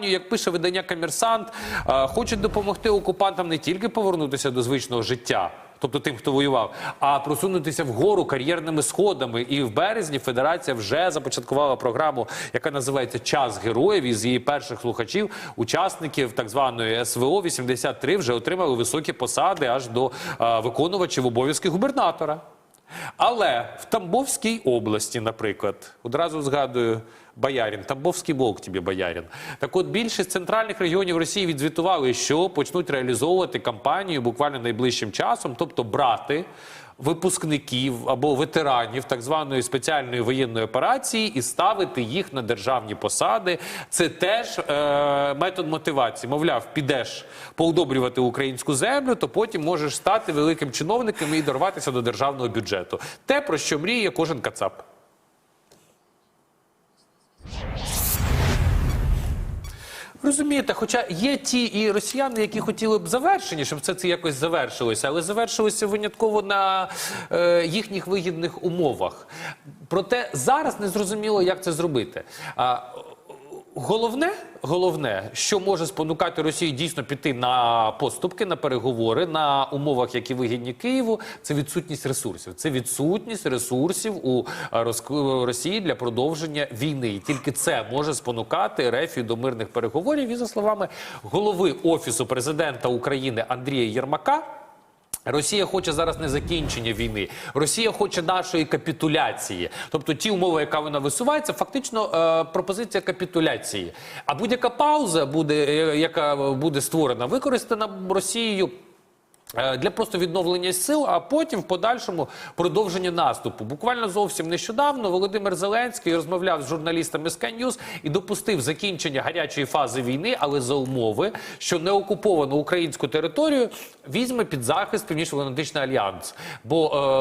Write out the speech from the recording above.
Як пише видання Комерсант, хочуть допомогти окупантам не тільки повернутися до звичного життя, тобто тим, хто воював, а просунутися вгору кар'єрними сходами. І в березні Федерація вже започаткувала програму, яка називається Час героїв. Із її перших слухачів, учасників так званої СВО 83 вже отримали високі посади аж до виконувачів обов'язків губернатора. Але в Тамбовській області, наприклад, одразу згадую Боярин, Тамбовський волк тобі Боярин. Так от більшість центральних регіонів Росії відзвітували, що почнуть реалізовувати кампанію буквально найближчим часом, тобто брати випускників або ветеранів так званої спеціальної воєнної операції і ставити їх на державні посади. Це теж е, метод мотивації. Мовляв, підеш поудобрювати українську землю, то потім можеш стати великим чиновником і дорватися до державного бюджету. Те, про що мріє кожен кацап. Розумієте, хоча є ті і росіяни, які хотіли б завершення, щоб це, це якось завершилося, але завершилося винятково на е, їхніх вигідних умовах. Проте зараз не зрозуміло, як це зробити. А, Головне, головне, що може спонукати Росію дійсно піти на поступки, на переговори на умовах, які вигідні Києву, це відсутність ресурсів. Це відсутність ресурсів у Росії для продовження війни. І тільки це може спонукати Рефію до мирних переговорів. І за словами голови офісу президента України Андрія Єрмака. Росія хоче зараз не закінчення війни. Росія хоче нашої капітуляції. Тобто ті умови, яка вона висувається, фактично е, пропозиція капітуляції. А будь-яка пауза буде, е, яка буде створена, використана Росією. Е, Для просто відновлення сил, а потім в подальшому продовження наступу. Буквально зовсім нещодавно Володимир Зеленський розмовляв з журналістами Sky News і допустив закінчення гарячої фази війни, але за умови, що неокуповану українську територію візьме під захист Північно-Атлантичний альянс. Бо е,